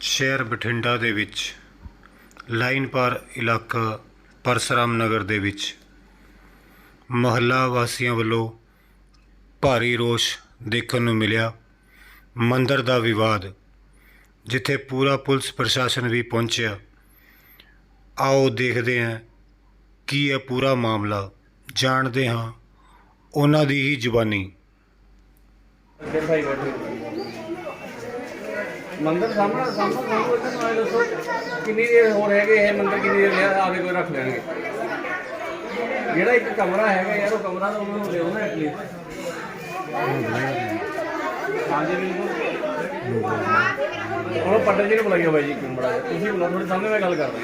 ਸ਼ਹਿਰ ਬਠਿੰਡਾ ਦੇ ਵਿੱਚ, ਲਾਈਨ ਪਾਰ ਇਲਾਕਾ ਪਰਸਰਾਮ ਨਗਰ ਦੇ ਵਿੱਚ, ਮਹੱਲਾ ਵਾਸੀਆਂ ਵੱਲੋਂ ਭਾਰੀ ਰੋਸ਼ ਦੇਖਣ ਨੂੰ ਮਿਲਿਆ। ਮੰਦਰ ਦਾ ਵਿਵਾਦ, ਜਿੱਥੇ ਪੂਰਾ ਪੁਲਿਸ ਪ੍ਰਸ਼ਾਸਨ ਵੀ ਪਹੁੰਚਿਆ। ਆਓ ਦੇਖਦੇ ਹਾਂ ਕੀ ਹੈ ਪੂਰਾ ਮਾਮਲਾ, ਜਾਣਦੇ ਹਾਂ ਉਹਨਾਂ ਦੀ ਹੀ ਜ਼ੁਬਾਨੀ। ਫਿਰ ਭਾਈ ਬੈਠੇ ਮੰਦਰ ਸਾਹਮਣੇ ਸਾਹਮਣੇ ਸਾਨੂੰ ਇੱਥੇ ਦੱਸੋ। ਕਿੰਨੀ ਦੇਰ ਹੋ ਹੈਗੇ ਇਹ ਮੰਦਰ ਕਿੰਨੀ ਦੇਰ ਲਿਆ ਆਵੇ ਕੋਈ ਰੱਖ ਲੈਣਗੇ। ਜਿਹੜਾ ਇੱਕ ਕਮਰਾ ਹੈਗਾ ਯਾਰ ਉਹ ਕਮਰਾ ਤਾਂ ਉਹਨਾਂ ਨੂੰ ਦਿਓ ਨਾ ਐਟਲੀਸਟ ਹਾਂਜੀ ਬਿਲਕੁਲ। ਉਹ ਪੱਟੇ ਜੀ ਨੂੰ ਬੁਲਾਈਓ ਬਾਈ ਜੀ ਬੁਲਾਇਆ ਤੁਸੀਂ ਬੁਲਾ ਤੁਹਾਡੇ ਸਾਹਮਣੇ ਮੈਂ ਗੱਲ ਕਰਦਾ।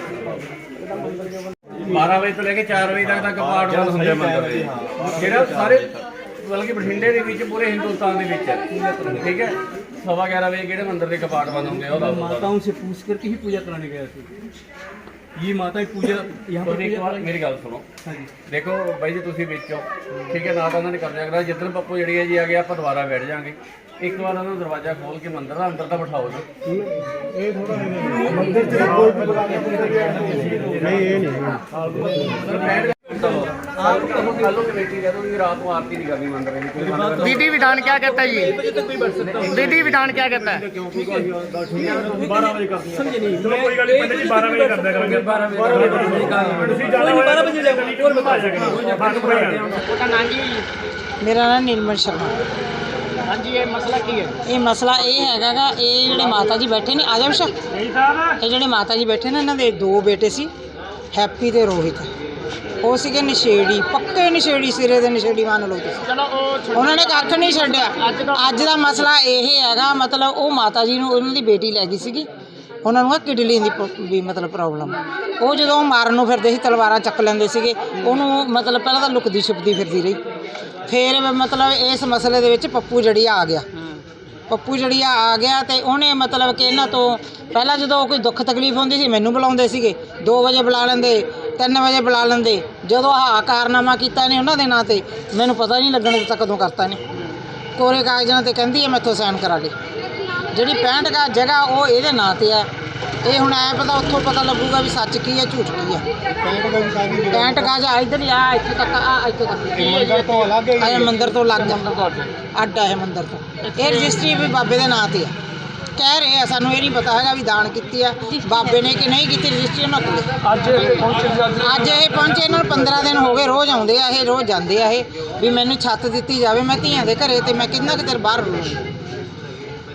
12 ਵਜੇ ਤੋਂ ਲੈ ਕੇ 4 ਵਜੇ ਤੱਕ ਦਾ ਕਪਾਟ ਬੰਦ ਹੁੰਦੇ ਮੰਦਰ ਦੇ। ਜਿਹੜਾ ਸਾਰੇ ਬਲਕਿ ਬਠਿੰਡੇ ਦੇ ਵਿੱਚ ਪੂਰੇ ਹਿੰਦੁਸਤਾਨ ਦੇ ਵਿੱਚ ਹੈ। ਠੀਕ ਹੈ? ਸਵਾ 11 ਵਜੇ ਕਿਹੜੇ ਮੰਦਰ ਦੇ ਕਪਾਟ ਬੰਦ ਹੁੰਦੇ ਆ ਉਹ ਦੱਸ ਦਿਓ माताओं से पूछ करके ही पूजा कराने गए थे ये माता की पूजा यहाँ पर ਤੁਸੀਂ ਇੱਕ पूजा ਵਾਰ ਮੇਰੀ ਗੱਲ ਸੁਣੋ हाँ जी ਦੇਖੋ ਬਾਈ ਜੀ ਤੁਸੀਂ ਵਿੱਚੋਂ ਠੀਕ ਹੈ ਨਾ ਤਾਂ ਉਹਨਾਂ ਨੇ ਕਬਜ਼ਾ ਕਰਾ ਜਿੱਦਣ ਪੱਪੂ ਜਿਹੜੀ ਹੈ ਜੀ ਆ ਗਿਆ ਆਪਾਂ ਦੁਬਾਰਾ ਬੈਠ ਜਾਾਂਗੇ ਇੱਕ ਵਾਰ ਉਹਨਾਂ ਨੂੰ ਦਰਵਾਜ਼ਾ ਖੋਲ ਕੇ ਮੰਦਰ ਦਾ ਅੰਦਰ ਤਾਂ ਬਿਠਾਓ ਜੀ ਸਰ ਬੈਠ ਆਪ ਕਹੋ ਕੱਲੋ ਕਮੇਟੀ ਕਹਿ ਦੋ ਵੀ ਰਾਤ ਨੂੰ ਆਰਤੀ ਨਹੀਂ ਕਰਨੀ ਮੰਦਰ ਦੀ ਕੋਈ ਮੰਦਰ ਦਾ विधि विधान क्या कहता है ये विधि विधान क्या कहता है समझे नहीं ਚਲੋ ਕੋਈ ਗੱਲ ਨਹੀਂ ਪੰਡਿਤ ਜੀ 12 ਵਜੇ ਕਰਦਿਆ ਕਰਾਂਗੇ 12 ਵਜੇ ਤੁਸੀਂ ਜਾਣਾ ਹੋਇਆ 12 ਵਜੇ ਜਾਓ ਹੋਰ ਬਤਾ ਜਾਗੇ ਬਾਕੀ ਕੋਈ ਗੱਲ ਨਹੀਂ उसका नाम जी ਮੇਰਾ ਨਾਮ ਨਿਰਮਲ ਸ਼ਰਮਾ हाँ जी ये मसला की है ਇਹ ਮਸਲਾ ਇਹ ਹੈਗਾ ਗਾ ਇਹ ਜਿਹੜੇ ਮਾਤਾ ਜੀ ਬੈਠੇ ਨੇ ਆਜਾ ਵਿਸ਼ਾ ਇਹ ਜਿਹੜੇ ਮਾਤਾ ਜੀ ਬੈਠੇ ਨੇ ਇਹਨਾਂ ਦੇ ਦੋ ਬੇਟੇ ਸੀ ਹੈਪੀ ਤੇ ਰੋਹਿਤ ਉਹ ਸੀਗੇ ਨਸ਼ੇੜੀ ਪੱਕੇ ਨਸ਼ੇੜੀ ਸਿਰੇ ਦੇ ਨਸ਼ੇੜੀ ਮੰਨ ਲਓ ਤੁਸੀਂ। ਉਹਨਾਂ ਨੇ ਕੱਖ ਨਹੀਂ ਛੱਡਿਆ। ਅੱਜ ਦਾ ਮਸਲਾ ਇਹ ਹੈਗਾ ਮਤਲਬ ਉਹ ਮਾਤਾ ਜੀ ਨੂੰ ਉਹਨਾਂ ਦੀ ਬੇਟੀ ਲੈ ਗਈ ਸੀਗੀ। ਉਹਨਾਂ ਨੂੰ ਆ ਕਿਡਲੀ ਦੀ ਪ- ਵੀ ਮਤਲਬ ਪ੍ਰੋਬਲਮ ਉਹ ਜਦੋਂ ਉਹ ਮਾਰਨ ਨੂੰ ਫਿਰਦੇ ਸੀ ਤਲਵਾਰਾਂ ਚੱਕ ਲੈਂਦੇ ਸੀਗੇ ਉਹਨੂੰ ਮਤਲਬ ਪਹਿਲਾਂ ਤਾਂ ਲੁਕਦੀ ਛੁਪਦੀ ਫਿਰਦੀ ਰਹੀ। ਫਿਰ ਮਤਲਬ ਇਸ ਮਸਲੇ ਦੇ ਵਿੱਚ ਪੱਪੂ ਜੜੀਆ ਆ ਗਿਆ। ਪੱਪੂ ਜੜੀਆ ਆ ਗਿਆ ਤੇ ਉਹਨੇ ਮਤਲਬ ਕਿ ਇਹਨਾਂ ਤੋਂ ਪਹਿਲਾਂ ਜਦੋਂ ਕੋਈ ਦੁੱਖ ਤਕਲੀਫ ਹੁੰਦੀ ਸੀ ਮੈਨੂੰ ਬੁਲਾਉਂਦੇ ਸੀਗੇ। 2 ਵਜੇ ਬੁਲਾ ਲੈਂਦੇ। 3 ਵਜੇ ਬੁਲਾ ਲੈਂਦੇ। ਜਦੋਂ ਆਹ ਕਾਰਨਾਮਾ ਕੀਤਾ ਨੇ ਉਹਨਾਂ ਦੇ ਨਾਂ ਤੇ ਮੈਨੂੰ ਪਤਾ ਨਹੀਂ ਲੱਗਣ ਦਿੱਤਾ ਕਦੋਂ ਕਰਤਾ ਨੇ ਕੋਰੇ ਕਾਗਜ਼ਾਂ ਤੇ ਕਹਿੰਦੀ ਹੈ ਮੈਥੋਂ ਸਾਈਨ ਕਰਾ ਦੇ ਜਿਹੜੀ 65 ਗਾ ਜਗ੍ਹਾ ਉਹ ਇਹਦੇ ਨਾਂ ਤੇ ਆ। ਇਹ ਹੁਣ ਐ ਪਤਾ ਉੱਥੋਂ ਪਤਾ ਲੱਗੂਗਾ ਵੀ ਸੱਚ ਕੀ ਹੈ ਝੂਠ ਕੀ ਹੈ 65 ਗਾਜ ਆ ਇਧਰ ਆ ਇੱਥੇ ਤੱਕ ਆ ਇੱਥੇ ਤੱਕ। ਮੰਦਰ ਤੋਂ ਅਲੱਗ ਹੈ ਮੰਦਰ ਤੋਂ ਅਲੱਗ ਅੱਡ ਹੈ। ਮੰਦਰ ਤੋਂ। ਇਹ ਰਜਿਸਟਰੀ ਵੀ ਬਾਬੇ ਦੇ ਨਾਂ ਤੇ ਆ। ਕਹਿ ਰਹੇ ਆ ਸਾਨੂੰ ਇਹ ਨਹੀਂ ਪਤਾ ਹੈਗਾ ਵੀ ਦਾਨ ਕੀਤੀ ਆ ਬਾਬੇ ਨੇ ਕਿ ਨਹੀਂ ਕੀਤੀ ਰਜਿਸਟਰੀ ਉਹਨਾਂ ਕੋਲ ਅੱਜ ਪਹੁੰਚੇ ਅੱਜ ਇਹ ਪਹੁੰਚੇ ਇਹਨਾਂ ਨੂੰ 15 ਦਿਨ ਹੋ ਗਏ ਰੋਜ਼ ਆਉਂਦੇ ਆ ਇਹ ਰੋਜ਼ ਜਾਂਦੇ ਆ ਇਹ ਵੀ ਮੈਨੂੰ ਛੱਤ ਦਿੱਤੀ ਜਾਵੇ ਮੈਂ ਧੀਆਂ ਦੇ ਘਰੇ ਤੇ ਮੈਂ ਕਿੰਨਾ ਕੁ ਚਿਰ ਬਾਹਰ ਰਹੂੰਗੀ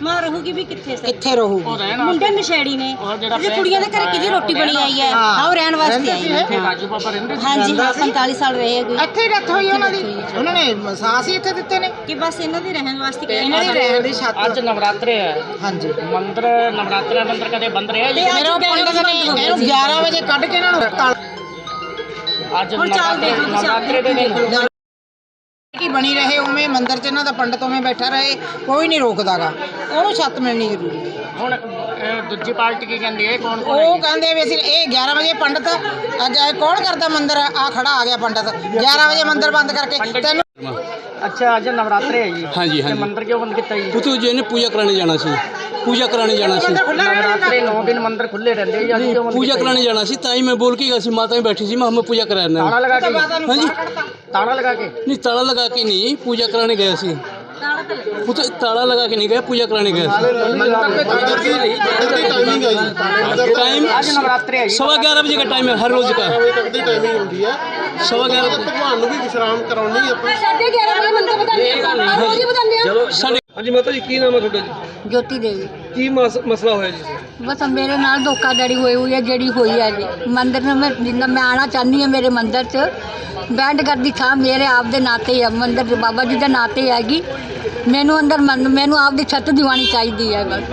ਮਾਂ ਰਹੂਗੀ ਵੀ ਕਿੱਥੇ ਸਰ ਕਿੱਥੇ ਰਹੂ ਉਹ ਰਹਿਣ ਵਾਸਤੇ ਮੁੰਡੇ ਨਸ਼ੇੜੀ ਨੇ ਔਰ ਜਿਹੜਾ ਜੇ ਕੁੜੀਆਂ ਦੇ ਘਰ ਕਿਹਦੀ ਰਹਿਣ ਰੋਟੀ ਬਣੀ ਆਈ ਹੈ ਹਾਂ ਉਹ ਰਹਿਣ ਵਾਸਤੇ ਆਈ ਹੈ ਇੱਥੇ ਰਾਜੂ ਪਾਪਾ ਰਹਿੰਦੇ ਸੀ ਹਾਂਜੀ ਹਾਂ 45 ਸਾਲ ਰਹੇ ਕੋਈ ਇੱਥੇ ਡੈਥ ਹੋਈ ਉਹਨਾਂ ਦੀ ਉਹਨਾਂ ਨੇ ਸਾਹ ਹੀ ਇੱਥੇ ਦਿੱਤੇ ਨੇ ਕਿ ਬਸ ਇਹਨਾਂ ਦੇ ਰਹਿਣ ਵਾਸਤੇ ਕਿ ਇਹਨਾਂ ਦੇ ਰਹਿਣ ਦੀ ਛੱਤ ਅੱਜ ਨਵਰਾਤਰੇ ਹੈ ਹਾਂਜੀ ਮੰਦਰ ਨਵਰਾਤਰਾ ਮੰਦਰ ਕਦੇ ਬੰਦ ਰਿਹਾ ਜੀ ਮੇਰੇ ਪੰਡਤ ਨੇ ਇਹਨੂੰ 11 ਵਜੇ ਕੱਢ ਕੇ ਇਹਨਾਂ ਨੂੰ ਅੱਜ ਨਵਰਾਤਰੇ ਦੇ ਦਿਨ ਬਣੀ ਰਹੇ ਉਵੇਂ ਮੰਦਿਰ 'ਚ ਇਹਨਾਂ ਦਾ ਪੰਡਤ ਉਵੇਂ ਬੈਠਾ ਰਹੇ ਕੋਈ ਨਹੀਂ ਰੋਕਦਾਗਾ। ਉਹਨੂੰ ਛੱਤ ਮਿਲਣੀ ਜ਼ਰੂਰੀ ਹੈ। ਹੁਣ ਅਹ, ਦੂਜੀ ਪਾਰਟੀ ਕੀ ਕਹਿੰਦੀ ਹੈ? ਕੌਣ ਕੌਣ ਉਹ ਕਹਿੰਦੇ ਵੀ ਅਸੀਂ ਇਹ 11 ਵਜੇ ਪੰਡਤ ਅੱਗੇ ਕੌਣ ਕਰਦਾ ਮੰਦਿਰ? ਆ ਖੜਾ ਆ ਗਿਆ ਪੰਡਤ। 11 ਵਜੇ ਮੰਦਿਰ ਬੰਦ ਕਰਕੇ ਤੈਨੂੰ ਅੱਛਾ ਅੱਜ ਨਵਰਾत्रे ਹੈ ਜੀ। ਹਾਂਜੀ ਤੇ ਹਾਂਜੀ ਮੰਦਿਰ ਕਿਉਂ ਬੰਦ ਕੀਤਾ ਜੀ? ਪੁੱਤੂ ਜੀ ਨੇ ਪੂਜਾ ਕਰਾਣੇ ਜਾਣਾ ਸੀ। पूजा कराने जाना सी। नौ दिन मंदिर खुले पूजा कराने जाना सी ताई मैं बोल के गया सी माता में बैठी सी मैं हमें पूजा कराने। ताला लगा के? हाँ जी। ताला लगा के? नहीं ताला लगा के नहीं पूजा कराने गया सी। तो ताला लगा के नहीं गया पूजा कराने गया टाइम सवा ग्यारह बजे का टाइम है हर रोज का। सवा ग्यारह ਹਾਂਜੀ ਮਾਤਾ ਜੀ ਕੀ ਨਾਮ ਹੈ ਤੁਹਾਡਾ ਜੀ? ਜੋਤੀ ਦੇਵੀ। ਕੀ ਮਸ- ਮਸਲਾ ਹੋਇਆ ਜੀ? ਬਸ ਮੇਰੇ ਨਾਲ ਧੋਖਾਧੜੀ ਹੋਈ ਹੋਈ ਹੈ ਜਿਹੜੀ ਹੋਈ ਹੈ ਜੀ। ਮੰਦਰ ਨੂੰ ਮੈਂ ਜਿੰਨਾ ਮੈਂ ਆਣਾ ਚਾਹੁੰਦੀ ਹਾਂ ਮੇਰੇ ਮੰਦਰ 'ਚ ਬੈਂਡ ਕਰਦੀ ਥਾਂ ਮੇਰੇ ਆਪ ਦੇ ਨਾਤੇ ਹੈ ਮੰਦਰ ਦੇ ਬਾਬਾ ਜੀ ਦੇ ਨਾਤੇ ਹੈਗੀ। ਮੈਨੂੰ ਅੰਦਰ ਮੰਨ- ਮੈਨੂੰ ਆਪ ਦੀ ਛੱਤ ਦਿਵਾਣੀ ਚਾਹੀਦੀ ਹੈ ਬਸ।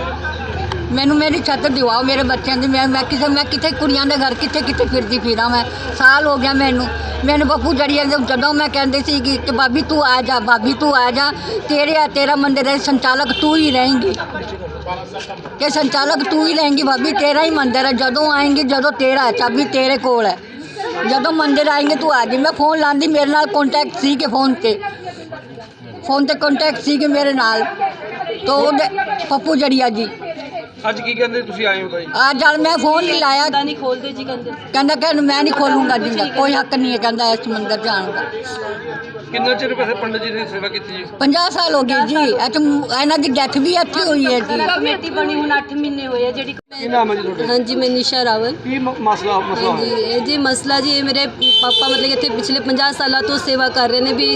ਮੈਨੂੰ ਮੇਰੀ ਛੱਤ ਦਿਵਾਓ ਮੇਰੇ ਬੱਚਿਆਂ ਦੀ। ਮੈਂ ਮੈਂ ਕਿਸੇ ਮੈਂ ਕਿਤੇ ਕੁੜੀਆਂ ਦੇ ਘਰ ਕਿੱਥੇ ਕਿੱਥੇ ਫਿਰਦੀ ਫਿਰਾਂ ਮੈਂ। ਸਾਲ ਹੋ ਗਿਆ ਮੈਨੂੰ। ਮੈਨੂੰ ਬੱਪੂ ਜੜੀਆ ਜਦੋਂ ਮੈਂ ਕਹਿੰਦੀ ਸੀ ਕਿ ਕਿ ਭਾਬੀ ਤੂੰ ਆ ਜਾ, ਭਾਬੀ ਤੂੰ ਆ ਜਾ। ਤੇਰੇ ਆ ਤੇਰਾ ਮੰਦਿਰ ਹੈ ਸੰਚਾਲਕ ਤੂੰ ਹੀ ਰਹੇਂਗੀ। ਕਿ ਸੰਚਾਲਕ ਤੂੰ ਹੀ ਰਹੇਂਗੀ ਭਾਬੀ, ਤੇਰਾ ਹੀ ਮੰਦਿਰ ਹੈ। ਜਦੋਂ ਆਏਂਗੀ, ਜਦੋਂ ਤੇਰਾ ਚਾਬੀ ਤੇਰੇ ਕੋਲ ਹੈ। ਜਦੋਂ ਮੰਦਿਰ ਆਏਂਗੇ, ਤੂੰ ਆ ਜੀ। ਮੈਂ ਫੋਨ ਲਾਂਦੀ, ਮੇਰੇ ਨਾਲ ਕੰਟੈਕਟ ਸੀ ਕਿ ਫੋਨ ਤੇ। ਫੋਨ ਤੇ ਕੰਟੈਕਟ ਸੀ ਕਿ ਮੇਰੇ ਨਾਲ। ਤੋ ਪੱਪੂ ਜੜੀਆ ਜੀ। ਅੱਜ ਕੀ ਕਹਿੰਦੇ ਤੁਸੀਂ ਆਏ ਹੋ ਤਾਂ ਜੀ ਆ ਜਦ ਮੈਂ ਫੋਨ ਨਹੀਂ ਲਾਇਆ। ਨਹੀਂ ਖੋਲਦੇ ਜੀ ਕਹਿੰਦੇ। ਕਹਿੰਦਾ ਕਿ ਮੈਂ ਨਹੀਂ ਖੋਲੂੰਗਾ ਜੀ ਕੋਈ ਹੱਕ ਨਹੀਂ ਹੈ ਕਹਿੰਦਾ ਇਸ ਮੰਦਰ ਜਾਣ ਦਾ। ਕਿੰਨਾ ਚਿਰ ਵੈਸੇ ਪੰਡਤ ਜੀ ਨੇ ਸੇਵਾ ਕੀਤੀ ਜੀ? 50 ਸਾਲ ਹੋ ਗਏ ਜੀ। ਇਹ ਤਾਂ ਇਹਨਾਂ ਦੀ ਡੈਥ ਵੀ ਇੱਥੇ ਹੋਈ ਹੈ ਜੀ। ਕਮੇਟੀ ਬਣੀ ਹੁਣ 8 ਮਹੀਨੇ ਹੋਏ ਆ ਜਿਹੜੀ ਕੀ ਨਾਮ ਹੈ ਜੀ ਤੁਹਾਡਾ? ਹਾਂਜੀ ਮੈਂ ਨਿਸ਼ਾ ਰਾਵਲ। ਕੀ ਮ- ਮਸਲਾ ਮਸਲਾ ਹਾਂਜੀ ਇਹ ਜੀ ਮਸਲਾ ਜੀ ਇਹ ਮੇਰੇ ਪਾਪਾ ਮਤਲਬ ਕਿ ਇੱਥੇ ਪਿਛਲੇ 50 ਸਾਲਾਂ ਤੋਂ ਸੇਵਾ ਕਰ ਰਹੇ ਨੇ ਵੀ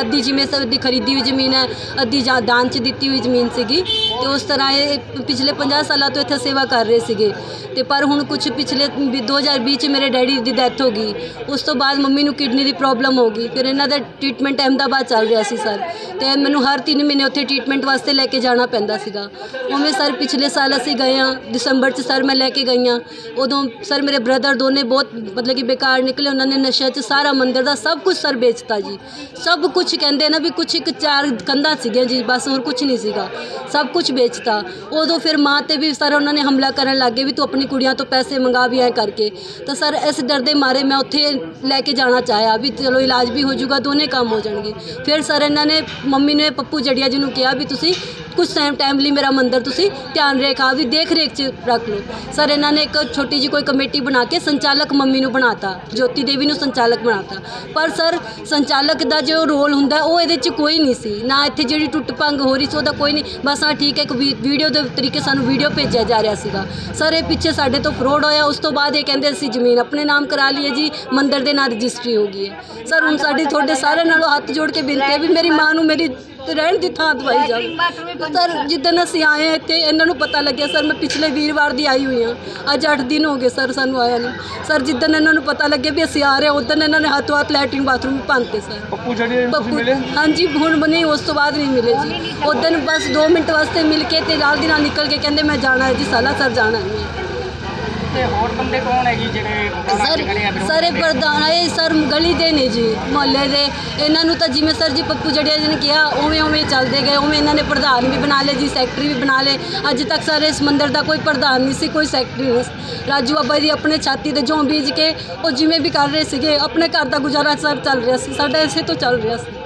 ਅੱਧੀ ਜਿਵੇਂ ਸਭ ਦੀ ਖਰੀਦੀ ਹੋਈ ਜ਼ਮੀਨ ਹੈ ਅੱਧੀ ਜਾਂ ਦਾਨ ਚ ਦਿੱਤੀ ਹੋਈ ਜ਼ਮੀਨ ਸੀਗੀ ਤੇ ਉਸ ਤਰ੍ਹਾਂ ਇਹ ਪਿਛਲੇ 50 ਸਾਲਾਂ ਤੋਂ ਇੱਥੇ ਸੇਵਾ ਕਰ ਰਹੇ ਸੀਗੇ। ਤੇ ਪਰ ਹੁਣ ਕੁਝ ਪਿਛਲੇ ਵੀ 2020 ਚ ਮੇਰੇ ਡੈਡੀ ਦੀ ਡੈਥ ਹੋ ਗਈ। ਉਸ ਤੋਂ ਬਾਅਦ ਮੰਮੀ ਨੂੰ ਕਿਡਨੀ ਦੀ ਪ੍ਰੋਬਲਮ ਹੋ ਗਈ। ਫਿਰ ਇਹਨਾਂ ਦਾ ਟ੍ਰੀਟਮੈਂਟ ਅਹਿਮਦਾਬਾਦ ਚੱਲ ਰਿਹਾ ਸੀ ਸਰ। ਤੇ ਮੈਨੂੰ ਹਰ 3 ਮਹੀਨੇ ਉੱਥੇ ਟ੍ਰੀਟਮੈਂਟ ਵਾਸਤੇ ਲੈ ਕੇ ਜਾਣਾ ਪੈਂਦਾ ਸੀਗਾ। ਉਵੇਂ ਸਰ ਪਿਛਲੇ ਸਾਲ ਅਸੀਂ ਗਏ ਹਾਂ ਦਸੰਬਰ ਚ ਸਰ ਮੈਂ ਲੈ ਕੇ ਗਈ ਹਾਂ ਉਦੋਂ ਸਰ ਮੇਰੇ ਬ੍ਰਦਰ ਦੋਨੇ ਬਹੁਤ ਮਤਲਬ ਕਿ ਬੇਕਾਰ ਨਿਕਲੇ, ਉਹਨਾਂ ਨੇ ਨਸ਼ਿਆਂ ਚ ਸਾਰਾ ਮੰਦਿਰ ਦਾ ਸਭ ਕੁਝ ਸਰ ਵੇਚਤਾ ਜੀ। ਸਭ ਕੁਝ ਕਹਿੰਦੇ ਨਾ ਵੀ ਕੁਝ ਇੱਕ ਚਾਰ ਕੰਧਾਂ ਸੀਗੀਆਂ ਜੀ, ਬਸ ਹੋਰ ਕੁਝ ਨਹੀਂ ਸੀਗਾ। ਸਭ ਕੁਝ ਵੇਚਤਾ। ਉਦੋਂ ਫਿਰ ਮਾਂ ਤੇ ਵੀ ਸਰ ਉਹਨਾਂ ਨੇ ਹਮਲਾ ਕਰਨ ਲੱਗੇ ਵੀ ਤੂੰ ਆਪਣੀ ਕੁੜੀਆਂ ਤੋਂ ਪੈਸੇ ਮੰਗਾ ਵੀ ਐ ਕਰਕੇ। ਤਾਂ ਸਰ ਇਸ ਡਰ ਦੇ ਮਾਰੇ ਮੈਂ ਉੱਥੇ ਲੈ ਕੇ ਜਾਣਾ ਚਾਹਿਆ ਵੀ ਚਲੋ ਇਲਾਜ ਵੀ ਹੋ ਜਾਊਗਾ, ਦੋਨੇ ਕੰਮ ਹੋ ਜਾਣਗੇ। ਫਿਰ ਸਰ ਇਹਨਾਂ ਨੇ, ਮੰਮੀ ਨੇ, ਪੱਪੂ ਜੜੀਆ ਜੀ ਨੂੰ ਕਿਹਾ ਵੀ ਤੁਸੀਂ ਕੁਝ ਟਾਈਮ ਟਾਈਮ ਲਈ ਮੇਰਾ ਮੰਦਿਰ ਤੁਸੀਂ ਧਿਆਨ ਰੇਖਾ ਵੀ ਦੇਖ ਰੇਖ ਚ ਰੱਖ ਲਓ। ਸਰ ਇਹਨਾਂ ਨੇ ਇੱਕ ਛੋਟੀ ਜੀ ਕੋਈ ਕਮੇਟੀ ਬਣਾ ਕੇ ਸੰਚਾਲਕ ਮੰਮੀ ਨੂੰ ਬਣਾਤਾ, ਜੋਤੀ ਦੇਵੀ ਨੂੰ ਸੰਚਾਲਕ ਬਣਾਤਾ। ਪਰ ਸਰ ਸੰਚਾਲਕ ਦਾ ਜੋ ਰੋਲ ਹੁੰਦਾ, ਉਹ ਇਹਦੇ ਚ ਕੋਈ ਨਹੀਂ ਸੀ। ਨਾ ਇੱਥੇ ਜਿਹੜੀ ਟੁੱਟ ਭੰਗ ਹੋ ਰਹੀ ਸੀ, ਉਹਦਾ ਕੋਈ ਨਹੀਂ। ਬਸ ਹਾਂ ਠੀਕ ਹੈ, ਇੱਕ ਵੀ- ਵੀਡੀਓ ਦੇ ਤਰੀਕੇ ਸਾਨੂੰ ਵੀਡੀਓ ਭੇਜਿਆ ਜਾ ਰਿਹਾ ਸੀਗਾ। ਸਰ ਇਹ ਪਿੱਛੇ ਸਾਡੇ ਤੋਂ ਫਰੋਡ ਹੋਇਆ। ਉਸ ਤੋਂ ਬਾਅਦ ਇਹ ਕਹਿੰਦੇ ਅਸੀਂ ਜ਼ਮੀਨ ਆਪਣੇ ਨਾਮ ਕਰਾ ਲਈਏ ਜੀ। ਮੰਦਿਰ ਦੇ ਨਾਂ ਰਜਿਸਟਰੀ ਹੋ ਗਈ ਹੈ। ਸਰ ਹੁਣ ਸਾਡੀ ਤੁਹਾਡੇ ਸਾਰਿਆਂ ਨਾਲੋਂ ਹੱਥ ਜੋੜ ਕੇ ਬੇਨਤੀ ਹੈ ਵੀ ਮੇਰੀ ਮਾਂ ਨੂੰ ਮੇਰੀ ਰਹਿਣ ਦੀ ਥਾਂ ਦਵਾਈ ਜਾਵੇ ਸਰ ਜਿੱਦਣ ਅਸੀਂ ਆਏ ਹਾਂ ਇੱਥੇ ਇਹਨਾਂ ਨੂੰ ਪਤਾ ਲੱਗਿਆ ਸਰ ਮੈਂ ਪਿਛਲੇ ਵੀਰਵਾਰ ਦੀ ਆਈ ਹੋਈ ਹਾਂ। ਅੱਜ 8 ਦਿਨ ਹੋ ਗਏ ਸਰ ਸਾਨੂੰ ਆਇਆ ਨਹੀਂ ਸਰ ਜਿੱਦਣ ਇਹਨਾਂ ਨੂੰ ਪਤਾ ਲੱਗਿਆ ਵੀ ਅਸੀਂ ਆ ਰਹੇ ਹਾਂ ਉਦੋਂ ਇਹਨਾਂ ਨੇ ਹੱਥੋਂ ਹੱਥ ਲੈਟਰਿੰਗ ਬਾਥਰੂਮ ਭੰਨਤੇ ਸਰ। ਪੱਪੂ ਤੁਸੀਂ ਮਿਲੇ? ਹਾਂਜੀ ਹੁਣ ਬਣੇ ਉਸ ਤੋਂ ਬਾਅਦ ਨਹੀਂ ਮਿਲੇ ਜੀ। ਉਦੋਂ ਬਸ 2 ਮਿੰਟ ਵਾਸਤੇ ਮਿਲ ਕੇ ਤੇ ਨਾਲ ਦੀ ਨਾਲ ਨਿਕਲ ਕੇ ਕਹਿੰਦੇ ਮੈਂ ਜਾਣਾ ਹੈ ਜੀ ਸਾਲਾ ਸਰ ਜਾਣਾ ਹੈ। ਤੇ ਹੋਰ ਬੰਦੇ ਕੌਣ ਹੈ ਜੀ ਜਿਹੜੇ ਸਰ ਸਰ ਇਹ ਪ੍ਰਧਾਨ ਇਹ ਸਰ ਗਲੀ ਦੇ ਨੇ ਜੀ ਮੁਹੱਲੇ ਦੇ। ਇਹਨਾਂ ਨੂੰ ਤਾਂ ਜਿਵੇਂ ਸਰ ਜੀ ਪੱਪੂ ਜੜਿਆ ਜੀ ਨੇ ਕਿਹਾ ਉਵੇਂ ਉਵੇਂ ਚੱਲਦੇ ਗਏ ਉਵੇਂ ਇਹਨਾਂ ਨੇ ਪ੍ਰਧਾਨ ਵੀ ਬਣਾ ਲਏ ਜੀ ਸੈਕਟਰੀ ਵੀ ਬਣਾ ਲਏ। ਅੱਜ ਤੱਕ ਸਰ ਇਸ ਮੰਦਿਰ ਦਾ ਕੋਈ ਪ੍ਰਧਾਨ ਨਹੀਂ ਸੀ ਕੋਈ ਸੈਕਟਰੀ ਨਹੀਂ ਸੀ। ਰਾਜੂ ਬਾਬਾ ਜੀ ਆਪਣੇ ਛਾਤੀ ਤੇ ਜੋਂ ਬੀਜ ਕੇ ਉਹ ਜਿਵੇਂ ਵੀ ਕਰ ਰਹੇ ਸੀਗੇ ਆਪਣੇ ਘਰ ਦਾ ਗੁਜ਼ਾਰਾ ਸਰ ਚੱਲ ਰਿਹਾ ਸੀ ਸਾਡਾ ਇਸੇ ਤੋਂ ਚੱਲ ਰਿਹਾ ਸੀ।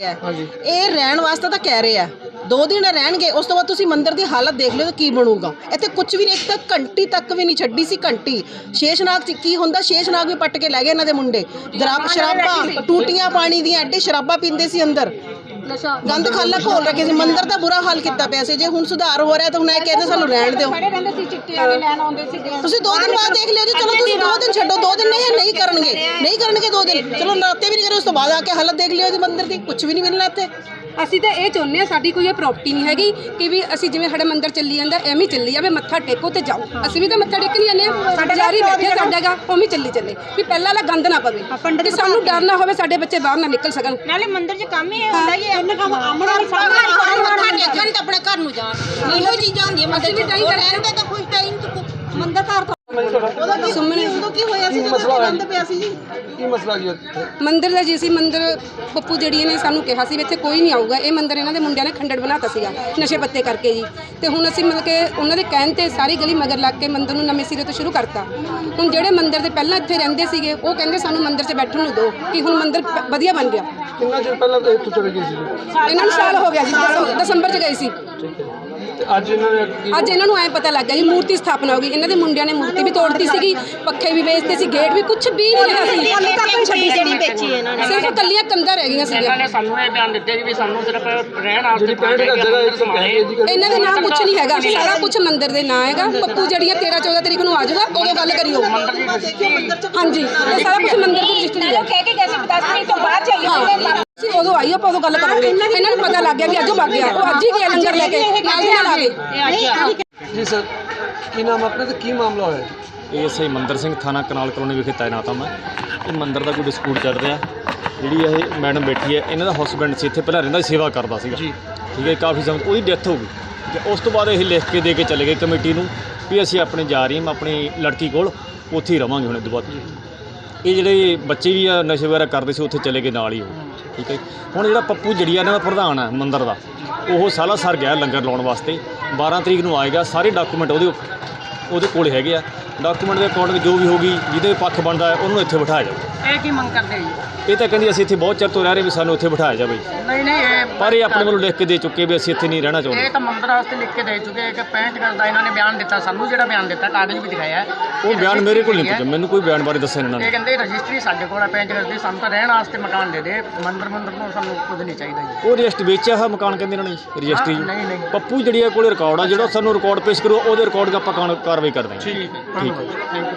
ਇਹ ਰਹਿਣ ਵਾਸਤੇ ਤਾਂ ਕਹਿ ਰਹੇ ਆ। ਦੋ ਦਿਨ ਰਹਿਣਗੇ ਉਸ ਤੋਂ ਬਾਅਦ ਤੁਸੀਂ ਮੰਦਿਰ ਦੀ ਹਾਲਤ ਦੇਖ ਲਿਓ ਕੀ ਬਣੂਗਾ। ਇੱਥੇ ਕੁਝ ਵੀ ਨਹੀਂ ਇੱਕ ਤਾਂ ਘੰਟੀ ਤੱਕ ਵੀ ਨਹੀਂ ਛੱਡੀ ਸੀ ਘੰਟੀ। ਸ਼ੇਸ਼ਨਾਗ ਚ ਕੀ ਹੁੰਦਾ ਸ਼ੇਸ਼ਨਾਗ ਵੀ ਪੱਟ ਕੇ ਲੈ ਗਏ ਇਹਨਾਂ ਦੇ ਮੁੰਡੇ। ਦਰਾਬ ਸ਼ਰਾਬਾਂ ਟੂਟੀਆਂ ਪਾਣੀ ਦੀਆਂ ਐਡੇ ਸ਼ਰਾਬਾਂ ਪੀਂਦੇ ਸੀ ਅੰਦਰ। ਗੰਦ ਖਾਲਾ ਘੋਲ ਰੱਖੇ ਸੀ। ਮੰਦਿਰ ਦਾ ਬੁਰਾ ਹਾਲ ਕੀਤਾ ਪਿਆ ਸੀ। ਜੇ ਹੁਣ ਸੁਧਾਰ ਹੋ ਰਿਹਾ ਤਾਂ ਹੁਣ ਇਹ ਕਹਿੰਦੇ ਸਾਨੂੰ ਰਹਿਣ ਦਿਓ। ਤੁਸੀਂ ਦੋ ਦਿਨ ਬਾਅਦ ਦੇਖ ਲਿਓ ਜੀ ਚਲੋ ਤੁਸੀਂ ਦੋ ਦਿਨ ਛੱਡੋ। ਦੋ ਦਿਨ ਨਹੀਂ ਨਹੀਂ ਕਰਨਗੇ। ਨਹੀਂ ਕਰਨਗੇ ਦੋ ਦਿਨ। ਚਲੋ ਨਾਤੇ ਵੀ ਨਹੀਂ ਕਰੇ ਉਸ ਤੋਂ ਬਾਅਦ ਆ ਕੇ ਹਾਲਤ ਦੇਖ ਲਿਓ ਜੀ ਮੰਦਿਰ ਦੀ। ਕੁਝ ਵੀ ਨਹੀਂ ਮਿਲਣਾ ਇੱਥੇ। ਅਸੀਂ ਤਾਂ ਇਹ ਚਾਹੁੰਦੇ ਆ ਸਾਡੀ ਕੋਈ ਇਹ ਪ੍ਰਾਪਰਟੀ ਨਹੀਂ ਹੈਗੀ ਕਿ ਵੀ ਅਸੀਂ ਜਿਵੇਂ ਸਾਡੇ ਮੰਦਿਰ ਚੱਲੀ ਜਾਂਦਾ ਐਵੇਂ ਹੀ ਚੱਲੀ ਜਾਵੇ ਮੱਥਾ ਟੇਕੋ ਤੇ ਜਾਓ। ਅਸੀਂ ਵੀ ਤਾਂ ਮੱਥਾ ਟੇਕਣ ਹੀ ਜਾਂਦੇ ਆ ਸਾਡੇ ਜਾਰੀ ਬੈਠੇ ਸਾਡਾਗਾ ਉਵੇਂ ਚੱਲੀ ਚੱਲੇ। ਵੀ ਪਹਿਲਾਂ ਵਾਲਾ ਗੰਦ ਨਾ ਪਵੇ। ਤੇ ਸਾਨੂੰ ਡਰ ਨਾ ਹੋਵੇ ਸਾਡੇ ਬੱਚੇ ਬਾਹਰ ਨਾ ਨਿਕਲ ਸਕਣ। ਨਾਲੇ ਮੰਦਿਰ 'ਚ ਕੰਮ ਹੀ ਇਹ ਹੁੰਦਾ ਹੀ ਹੈ। ਕੰਮ ਆਮਣਾ ਮੱਥਾ ਟੇਕਣ ਤੇ ਆਪਣੇ ਘਰ ਨੂੰ ਜਾਣ। ਇਹੋ ਚੀਜ਼ਾਂ ਹੁੰਦੀਆਂ ਮੰਦਿਰ 'ਚ। ਰਹਿੰਦੇ ਤਾਂ ਕੁਝ ਟਾਈਮ ਮੰਦਿਰ ਘਰ ਸੁਮਨੇ ਉਦੋਂ ਕੀ ਹੋਇਆ ਸੀ ਜਦੋਂ ਗੰਦ ਪਿਆ ਸੀ ਜੀ? ਕੀ ਮਸਲਾ ਜੀ ਇੱਥੇ ਮੰਦਿਰ ਦਾ ਜੀ ਸੀ ਮੰਦਿਰ ਪੱਪੂ ਜੜੀਏ ਨੇ ਸਾਨੂੰ ਕਿਹਾ ਸੀ ਵੀ ਇੱਥੇ ਕੋਈ ਨਹੀਂ ਆਊਗਾ। ਇਹ ਮੰਦਿਰ ਇਹਨਾਂ ਦੇ ਮੁੰਡਿਆਂ ਨੇ ਖੰਡੜ ਬਣਾਤਾ ਸੀਗਾ ਨਸ਼ੇ ਪੱਤੇ ਕਰਕੇ ਜੀ। ਤੇ ਹੁਣ ਅਸੀਂ ਮਤਲਬ ਕਿ ਉਹਨਾਂ ਦੇ ਕਹਿਣ ਤੇ ਸਾਰੀ ਗਲੀ ਮਗਰ ਲੱਗ ਕੇ ਮੰਦਿਰ ਨੂੰ ਨਵੇਂ ਸਿਰੇ ਤੋਂ ਸ਼ੁਰੂ ਕਰਤਾ। ਹੁਣ ਜਿਹੜੇ ਮੰਦਿਰ ਦੇ ਪਹਿਲਾਂ ਇੱਥੇ ਰਹਿੰਦੇ ਸੀਗੇ ਉਹ ਕਹਿੰਦੇ ਸਾਨੂੰ ਮੰਦਿਰ 'ਚ ਬੈਠਣ ਨੂੰ ਦਿਓ ਕਿ ਹੁਣ ਮੰਦਿਰ ਪ- ਵਧੀਆ ਬਣ ਗਿਆ। ਕਿੰਨਾ ਚਿਰ ਪਹਿਲਾਂ ਤਾਂ ਇੱਥੋਂ ਚਲੇ ਗਏ ਸੀ? ਇਹਨਾਂ ਨੂੰ ਸਾਲ ਹੋ ਗਿਆ ਜੀ ਦਸੰਬਰ- ਦਸੰਬਰ 'ਚ ਗਏ ਸੀ। ਤੇ ਅੱਜ ਇਹਨਾਂ ਨੇ ਕੀ ਅੱਜ ਇਹਨਾਂ ਨੂੰ ਐ ਪਤਾ ਲੱਗ ਗਿਆ ਜੀ ਮੂਰਤੀ ਸਥਾਪਨਾ ਹੋ ਗਈ। ਇਹਨਾਂ ਦੇ ਮੁੰਡਿਆਂ ਨੇ ਮੂਰਤੀ ਵੀ ਤੋੜਤੀ ਸੀਗੀ ਪੱਖੇ ਵੀ ਵੇਚਦੇ ਸੀ ਗੇਟ ਵੀ ਕੁਝ ਵੀ ਨਹੀਂ ਹੈਗਾ ਸੀ। ਹਾਲੇ ਤੱਕ ਛੱਡੀ ਜਿਹੜੀ ਵੇਚੀ ਇਹਨਾਂ ਨੇ ਸਿਰਫ ਕੱਲੀਆਂ ਕੰਧਾਂ ਰਹਿ ਗਈਆਂ ਸੀਗੀਆਂ। ਸਾਨੂੰ ਇਹ ਬਿਆਨ ਦਿੱਤੇ ਜੀ ਵੀ ਸਾਨੂੰ ਸਿਰਫ ਰਹਿਣ ਆਸਤੇ ਜਿਹੜੀ ਪੈਂਟ ਦਾ ਜਗ੍ਹਾ ਇਹ ਤਾਂ ਕਹਿੰਦੇ ਜੀ ਕਿ ਇਹਨਾਂ ਦੇ ਨਾਂ ਕੁਝ ਨਹੀਂ ਹੈਗਾ। ਸਾਰਾ ਕੁਝ ਮੰਦਿਰ ਦੇ ਨਾਂ ਹੈਗਾ। ਪੱਪੂ ਜੜੀਆਂ 13 14 ਤਰੀਕ ਨੂੰ ਆ ਜਾਊਗਾ ਉਦੋਂ ਗੱਲ ਕਰਿਓ ਹਾਂਜੀ ਇਹ ਸਾਰਾ ਕੁਝ ਮੰਦਿਰ ਦੇ ਰਜਿਸਟਰੀ ਹੈ ਕਹਿ ਕੇ ਗਏ ਸੀ 10 ਮਿੰਟ ਤੋਂ ਬਾਅਦ ਚੱਲੀ ਅਸੀਂ ਉਦੋਂ ਆਈ ਆਪਾਂ ਉਦੋਂ ਗੱਲ ਕਰਾਂਗੇ। ਇਹਨਾਂ ਨੂੰ ਪਤਾ ਲੱਗ ਗਿਆ ਵੀ ਅੱਜ ਉਹ ਵਗ ਗਿਆ। ਉਹ ਅੱਜ ਹੀ ਗਿਆ ਲੰਗਰ ਲੈ ਕੇ। ਨਾਲ ਦੀ ਨਾਲ ਆ ਗਏ। ਜੀ ਸਰ ਕੀ ਨਾਮ ਆਪਣਾ ਤੇ ਕੀ ਮਾਮਲਾ ਹੋਇਆ? ਏਐਸਆਈ ਮੰਦਰ ਸਿੰਘ ਥਾਣਾ ਕਨਾਲ ਕਲੋਨੀ ਵਿਖੇ ਤਾਇਨਾਤ ਹਾਂ ਮੈਂ। ਇਹ ਮੰਦਰ ਦਾ ਕੋਈ ਡਿਸਪਿਊਟ ਚੱਲ ਰਿਹਾ। ਜਿਹੜੀ ਇਹ ਮੈਡਮ ਬੈਠੀ ਹੈ ਇਹਨਾਂ ਦਾ ਹਸਬੈਂਡ ਸੀ ਇੱਥੇ ਪਹਿਲਾਂ ਰਹਿੰਦਾ ਸੀ, ਸੇਵਾ ਕਰਦਾ ਸੀਗਾ। ਜੀ। ਠੀਕ ਹੈ ਕਾਫੀ ਸਮੇਂ ਉਹਦੀ ਡੈਥ ਹੋ ਗਈ। ਤੇ ਉਸ ਤੋਂ ਬਾਅਦ ਇਹ ਲਿਖ ਕੇ ਦੇ ਕੇ ਚਲੇ ਗਏ ਕਮੇਟੀ ਨੂੰ ਵੀ ਅਸੀਂ ਆਪਣੇ ਜਾ ਰਹੀ ਹਾਂ ਆਪਣੀ ਲੜਕੀ ਕੋਲ ਉੱਥੇ ਹੀ ਰਵਾਂਗੇ ਹੁਣ ਇਹ ਤੋਂ ਬਾਅਦ। ਇਹ ਜਿਹੜੇ ਬੱਚੇ ਵੀ ਆ ਨਸ਼ੇ ਵਗੈਰਾ ਕਰਦੇ ਸੀ ਉੱਥੇ ਚਲੇ ਗਏ ਨਾਲ ਹੀ ਉਹ। ਠੀਕ ਹੈ ਜੀ। ਹੁਣ ਜਿਹੜਾ ਪੱਪੂ ਜੜੀਆ ਇਹਨਾਂ ਦਾ ਪ੍ਰਧਾਨ ਹੈ ਮੰਦਰ ਦਾ, ਉਹ ਸਾਲਾ ਸਰ ਗਿਆ ਲੰਗਰ ਲਾਉਣ ਵਾਸਤੇ 12 ਤਰੀਕ ਨੂੰ ਆਏਗਾ, ਸਾਰੇ ਡਾਕੂਮੈਂਟ ਉਹਦੇ ਉਹਦੇ ਕੋਲ ਹੈਗੇ ਆ। ਡਾਕੂਮੈਂਟ ਦੇ ਅਕੋਰਡਿੰਗ ਜੋ ਵੀ ਹੋਗੀ ਜਿਹਦੇ ਪੱਖ ਬਣਦਾ ਹੈ ਉਹਨੂੰ ਇੱਥੇ ਬਿਠਾਇਆ ਜਾਵੇ। ਇਹ ਕੀ ਮੰਗ ਕਰਦੇ ਜੀ? ਇਹ ਤਾਂ ਕਹਿੰਦੀ ਅਸੀਂ ਇੱਥੇ ਬਹੁਤ ਚਿਰ ਤੋਂ ਰਹਿ ਰਹੇ ਵੀ ਸਾਨੂੰ ਇੱਥੇ ਬਿਠਾਇਆ ਜਾਵੇ। ਨਹੀਂ ਨਹੀਂ ਇਹ ਪਰ ਇਹ ਆਪਣੇ ਵੱਲੋਂ ਲਿਖ ਕੇ ਦੇ ਚੁੱਕੇ ਵੀ ਅਸੀਂ ਇੱਥੇ ਨਹੀਂ ਰਹਿਣਾ ਚਾਹੁੰਦੇ। ਇਹ ਤਾਂ ਮੰਦਰ ਵਾਸਤੇ ਲਿਖ ਕੇ ਦੇ ਚੁੱਕੇ ਕਿ 65 ਗਜ਼ ਦਾ ਇਹਨਾਂ ਨੇ ਬਿਆਨ ਦਿੱਤਾ ਸਾਨੂੰ ਜਿਹੜਾ ਬਿਆਨ ਦਿੱਤਾ ਕਾਗਜ਼ ਵੀ ਦਿਖਾਇਆ। ਉਹ ਬਿਆਨ ਮੇਰੇ ਕੋਲ ਨਹੀਂ ਪੁੱਛਿਆ ਮੈਨੂੰ ਕੋਈ ਬਿਆਨ ਬਾਰੇ ਦੱਸਿਆ ਇਹਨਾਂ ਇਹ ਨੇ ਕਹਿੰਦੇ ਰਜਿਸਟਰੀ ਸਾਡੇ ਕੋਲ ਹੈ 65 ਗਜ਼ ਦੀ ਸਾਨੂੰ ਤਾਂ ਰਹਿਣ ਵਾਸਤੇ ਮਕਾਨ ਦੇ ਦੇ ਮੰਦਰ ਮੰਦਰ ਨੂੰ ਸਾਨੂੰ ਕੁਝ ਨਹੀਂ ਚਾਹੀਦਾ ਜੀ। ਉਹ ਰਜਿਸਟ ਵੇਚਿਆ ਹੋਇਆ ਮਕਾਨ ਕਹਿੰਦੇ ਇਹਨਾਂ ਨੇ ਰਜਿਸਟਰੀ। ਪੱਪੂ ਜਿਹੜੀ ਆ ਕੋਲੇ ਰਿਕਾਰਡ ਆ ਜਿਹੜਾ ਸਾਨੂੰ ਰਿਕਾਰਡ ਪੇਸ਼ ਕਰੋ ਉਹਦੇ ਰਿਕਾਰਡ ਆਪਾਂ ਕਾਰਵਾਈ ਕਰਦੇ ਹਾਂ। ਠੀਕ ਹੈ। ਧੰਨਵਾਦ ਥੈਂਕ ਯੂ